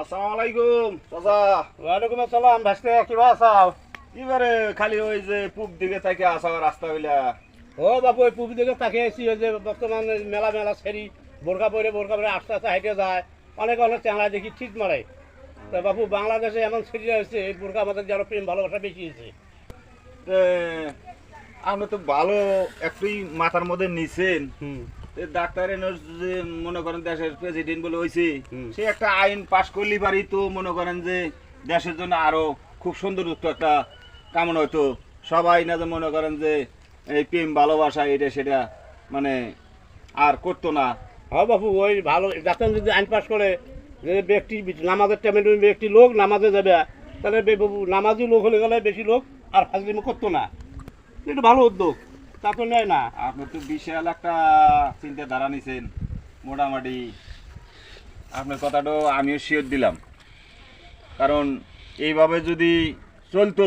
আসসালামু আলাইকুম চাচা। ওয়ালাইকুম আসসালাম ভাসতে কিবা আছাও এবারে খালি ওই যে পূব দিকে থেকে আসা রাস্তা হইলা ও বাপু ওই পূব দিকে তাকে এসি ওই যে বর্তমান মেলা মেলা সেরি বোরকা পরে বোরকা পরে আস্তে আস্তে হাইটে যায়। অনেক অনেক চ্যাংড়া দেখি ঠিক মারে। তো বাপু বাংলাদেশে এমন সেরি হয়েছে এই বোরকা আমাদের যারা প্রেম ভালোবাসা বেশি হয়েছে। আপনি তো ভালো একটুই মাথার মধ্যে নিছেন। হুম। তে ডাক্তারের যে মনে করেন দেশের প্রেসিডেন্ট বলে হয়েছে সে একটা আইন পাশ করলি পারি তো মনে করেন যে দেশের জন্য আরও খুব সুন্দর একটা কামনা হতো সবাই না যে মনে করেন যে এই প্রেম ভালোবাসা এটা সেটা মানে আর করতো না। হ্যাঁ বাপু ওই ভালো ডাক্তার যদি আইন পাস করে যে ব্যক্তি নামাজের টাইমে ব্যক্তি লোক নামাজে যাবে তাহলে বাবু নামাজি লোক হলে গেলে বেশি লোক আর ফাজলিমো করতো না। এটা ভালো উদ্যোগ। তা তো নেয় না। আপনি তো বিশাল একটা চিন্তাধারা নিছেন মোটামুটি। আপনার কথাটাও আমিও শিওর দিলাম। কারণ এইভাবে যদি চলতো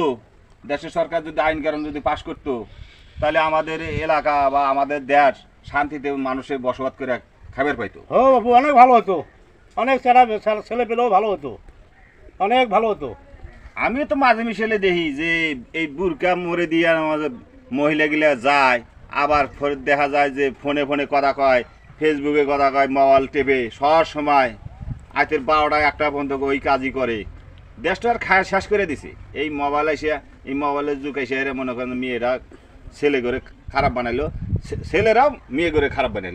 দেশের সরকার যদি আইন কারণ যদি পাশ করতো তাহলে আমাদের এলাকা বা আমাদের দেশ শান্তিতে মানুষের বসবাস করে খাবার পাইতো। ও অনেক ভালো হতো। অনেক ছেলে ছেলে পেলেও ভালো হতো। অনেক ভালো হতো। আমিও তো মাঝে মিশেলে দেখি যে এই বুরকা মরে দিয়ে আমাদের মহিলাগুলা যায়, আবার দেখা যায় যে ফোনে ফোনে কথা কয় ফেসবুকে কথা কয় মোবাইল টেপে। সব সময় আয়তের বারোটায় একটা পর্যন্ত ওই কাজই করে। দেশটা আর খায় শেষ করে দিছে। এই মোবাইল এসে এই মোবাইলের যুগ এসে মনে করেন মেয়েরা ছেলে করে খারাপ বানাইলো। ছেলেরাও মেয়ে করে খারাপ বানাইলো।